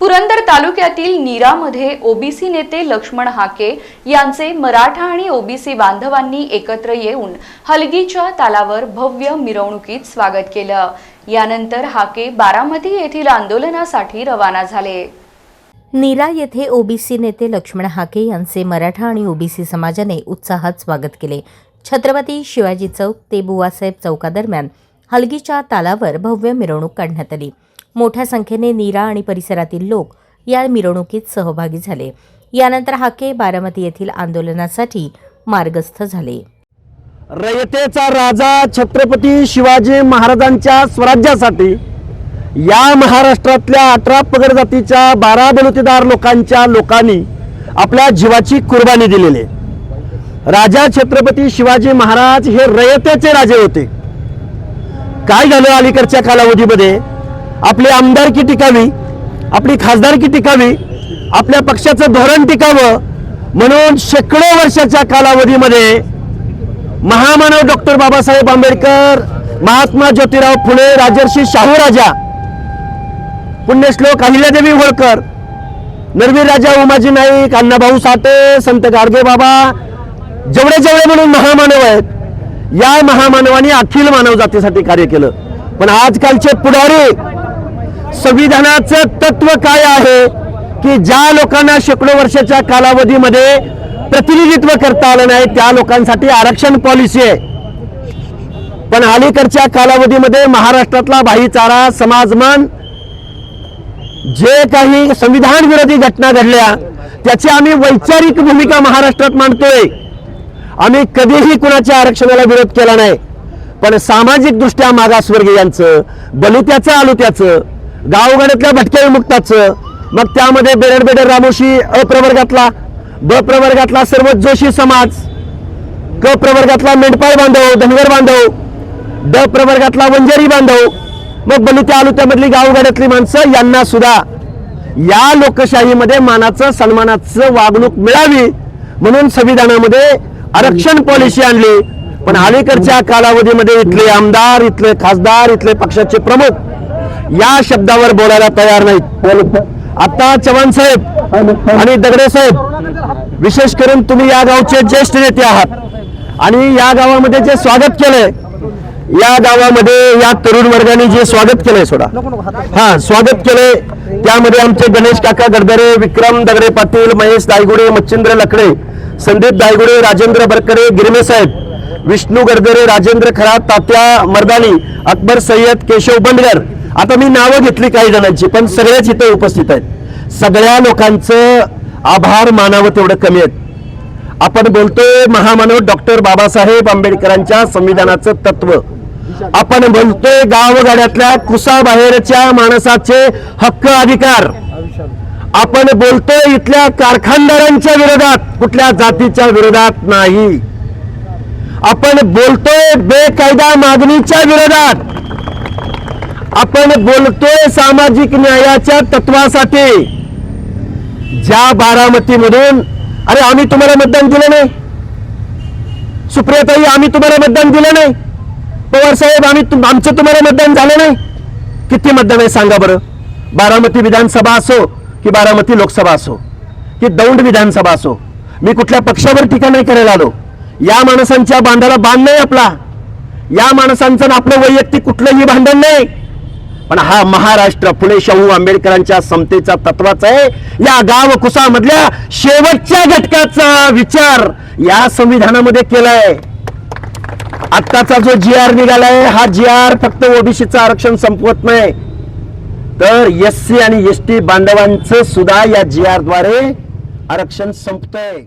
पुरंदर तालुक्यातील नीरामध्ये ओबीसी नेते लक्ष्मण हाके यांचे मराठा आणि ओबीसी बांधवांनी एकत्र येऊन हलगीच्या तालावर भव्य मिरवणुकीत स्वागत केलं. यानंतर हाके बारामती येथील आंदोलनासाठी रवाना झाले. नीरा येथे ओबीसी नेते लक्ष्मण हाके यांचे मराठा आणि ओबीसी समाजाने उत्साहात स्वागत केले. छत्रपती शिवाजी चौक ते बुवासाहेब चौकादरम्यान हलगीच्या तालावर भव्य मिरवणूक काढण्यात आली. मोठ्या संख्येने नीरा आणि परिसरातील लोक या मिरवणुकीत सहभागी झाले. यानंतर हाके बारामती येथील आंदोलनासाठी मार्गस्थ झाले. रयतेचा राजा छत्रपती शिवाजी महाराजांच्या स्वराज्यासाठी या महाराष्ट्रातल्या अठरा पगड जातीच्या बारा बलुतेदार लोकांच्या लोकांनी आपल्या जीवाची कुर्बानी दिलेली. आहे. राजा छत्रपती शिवाजी महाराज हे रयतेचे राजे होते. काय झालं अलीकडच्या कालावधीमध्ये? आपली आमदारकी टिकावी आपली खासदारकी टिकावी आपल्या पक्षाचं धोरण टिकावं म्हणून शेकडो वर्षाच्या कालावधीमध्ये महामानव डॉक्टर बाबासाहेब आंबेडकर महात्मा ज्योतिराव फुले राजर्षी शाहू राजा पुण्यश्लोक अहिल्यादेवी होळकर नरवीर राजा उमाजी नाईक अण्णाभाऊ साठे संत गाडगे बाबा जेवढे जेवढे म्हणून महामानव आहेत या महामानवाने अखिल मानव जातीसाठी कार्य केलं. पण आजकालचे पुढारी संविधानाचं तत्व काय आहे की ज्या लोकांना शेकडो वर्षाच्या कालावधीमध्ये प्रतिनिधित्व करता आलं नाही त्या लोकांसाठी आरक्षण पॉलिसी आहे. पण अलीकडच्या कालावधीमध्ये महाराष्ट्रातला भाईचारा समाजमान जे काही संविधान विरोधी घटना घडल्या त्याची आम्ही वैचारिक भूमिका महाराष्ट्रात मांडतोय. आम्ही कधीही कुणाच्या आरक्षणाला विरोध केला नाही. पण सामाजिकदृष्ट्या मागासवर्गीयांचं बलुत्याचं आलुत्याचं गावगाड्यातल्या भटक्या विमुक्ताचं. मग त्यामध्ये बेडर बेडर रामोशी अप्रवर्गातला. ब प्रवर्गातला सर्व जोशी समाज. क प्रवर्गातला मेंढपाळ बांधव धनगर बांधव. ड प्रवर्गातला वंजारी बांधव. मग बलुत्या आलुत्यामधली गावगाड्यातली माणसं यांना सुद्धा. या लोकशाहीमध्ये मानाचं सन्मानाचं वागणूक मिळावी म्हणून संविधानामध्ये आरक्षण पॉलिसी आणली. पण अलीकडच्या कालावधीमध्ये इथले आमदार इथले खासदार इथले पक्षाचे प्रमुख या शब्दावर बोलायला तयार नाहीत. आता चव्हाण साहेब आणि दगडे साहेब विशेष करून तुम्ही या गावचे ज्येष्ठ नेते आहात. आणि या गावामध्ये जे स्वागत केलंय या गावामध्ये या तरुण वर्गाने जे स्वागत केलंय सोडा. हा स्वागत केलंय. त्यामध्ये आमचे गणेश काका गडदरे विक्रम दगडे पाटील महेश दायगुडे मच्छिंद्र लकडे संदीप दायगुडे राजेंद्र बरकरे गिरमे साहेब विष्णू गडदरे राजेंद्र खरात तात्या मर्दानी अकबर सय्यद केशव बंडगर. आता मी नावं घेतली काही जणांची पण सगळेच इथे उपस्थित आहेत. सगळ्या लोकांचं आभार मानावं तेवढं कमी आहेत. आपण बोलतोय महामानव डॉक्टर बाबासाहेब आंबेडकरांच्या संविधानाचं तत्व. आपण बोलतोय गावगाड्यातल्या कुसाबाहेरच्या माणसाचे हक्क अधिकार. आपण बोलतोय इथल्या कारखानदारांच्या विरोधात कुठल्या जातीच्या विरोधात नाही. आपण बोलतोय बेकायदा मागणीच्या विरोधात. आपण बोलतोय सामाजिक न्यायाच्या तत्वासाठी. ज्या बारामतीमधून अरे आम्ही तुम्हाला मतदान दिलं नाही. सुप्रियाताई आम्ही तुम्हाला मतदान दिलं नाही. पवार साहेब आम्ही आमचं तुम्हाला मतदान झालं नाही. किती मतदान आहे सांगा बरं. बारामती विधानसभा असो की बारामती लोकसभा असो की दौंड विधानसभा असो मी कुठल्या पक्षावर टीका नाही करायला आलो. या माणसांच्या बांधाला बांध नाही आपला. या माणसांचं आपलं वैयक्तिक कुठलंही भांडण नाही. पण हा महाराष्ट्र फुले शाहू आंबेडकरांच्या समतेचा तत्वाचा आहे. या गाव कुसामधल्या शेवटच्या घटकाचा विचार या संविधानामध्ये केलाय. आत्ताचा जो जी आर निघालाय हा जी आर फक्त ओबीसीचं आरक्षण संपवत नाही. तर एस सी आणि एस टी बांधवांचं सुद्धा या जी आरद्वारे आरक्षण संपतंय.